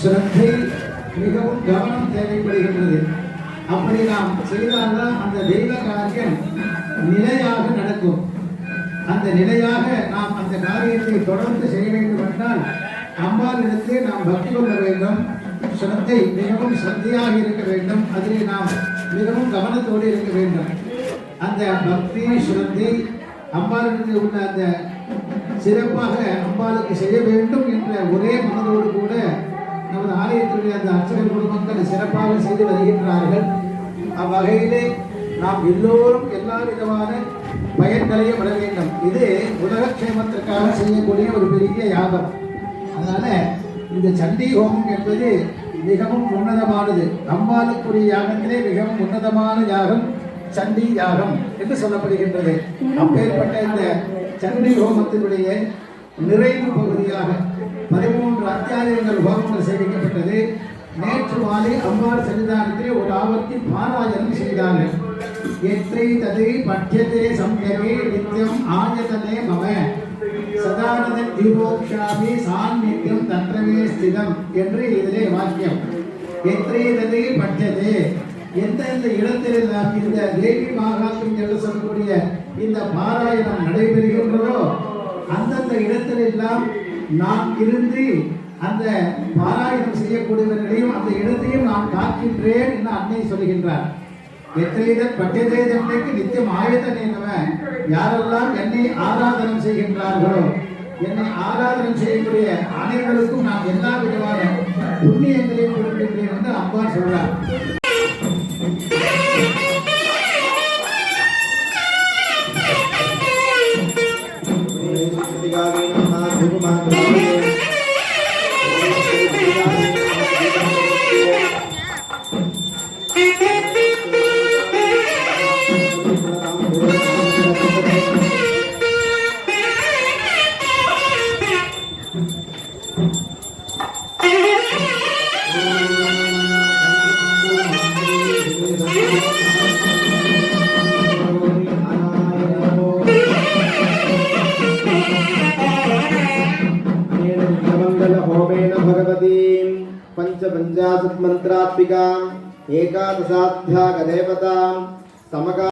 சிரத்தை மிகவும் கவனம் தேவைப்படுகின்றது. அப்படி நாம் செய்தால்தான் அந்த தெய்வ காரியம் நிலையாக நடக்கும். அந்த நிலையாக நாம் அந்த காரியத்தை தொடர்ந்து செய்ய வேண்டும் என்றால் அம்பாளிடத்தில் நாம் பக்தி கொள்ள வேண்டும். சிரத்தை மிகவும் சக்தியாக இருக்க வேண்டும். அதில் நாம் மிகவும் கவனத்தோடு இருக்க வேண்டும். அந்த பக்தி சுரத்தை அம்பாளிடத்தில் உள்ள அந்த சிறப்பாக அம்பாளுக்கு செய்ய வேண்டும் என்ற ஒரே இந்த அந்த அர்ச்சகர் குடும்பங்கள் சிறப்பாக செய்து வருகின்றார்கள். அவ்வகையிலே நாம் எல்லோரும் எல்லா விதமான பயன்களையும் விட வேண்டும். இது உலகக்ஷேமத்திற்காக செய்யக்கூடிய ஒரு பெரிய யாகம். அதனால இந்த சண்டி ஹோமம் என்பது மிகவும் உன்னதமானது. அம்பாளுக்குரிய யாகத்திலே மிகவும் உன்னதமான யாகம் சண்டி யாகம் என்று சொல்லப்படுகின்றது. அப்பேற்பட்ட இந்த சண்டி ஹோமத்தினுடைய நிறைவு பகுதியாக பதிமூணு அத்தியாயங்கள் ஹோமங்கள் செய்விக்கப்பட்டது நேற்று மாலை அம்பாள் சன்னிதானத்திலே ஒரு ஆபத்தி பாராயணம் செய்தார்கள். எத்தை தது பட்யதே சம்யமே நித்தியம் ஆயதனே மம. சதானத தீபோக்ஷாபி சாநித்தியம் தன்றமே ஸ்திதம் என்று இதிலே வாக்கியம். எத்தை தது பட்யதே எந்தெந்த இடத்தில் நாம் இந்த தேவி மகாத்மியம் என்று சொல்லக்கூடிய இந்த பாராயணம் நடைபெறுகின்றதோ அந்தந்த இடத்திலெல்லாம் நாம் இருந்து அந்த பாராயணம் செய்யக்கூடியவர்களையும் அந்த இடத்தையும் நான் காக்கின்றேன் என்று அன்னை சொல்கின்றார் வெற்றிலிடர் பட்டதேதன்மைக்கு நித்தியம் ஆயுதனேனவன் யாரெல்லாம் என்னை ஆராதனம் செய்கின்றார்களோ என்னை ஆராதனம் செய்யக்கூடிய அனைவருக்கும் நான் எல்லா விதமான புண்ணியங்களையும் கொடுக்கின்றேன் என்று அம்பான் சொல்றார் Thank you. పంచపంచాశత్ మంత్రాత్మికాం ఏకాదశాధ్యాగదేవతాం సమగా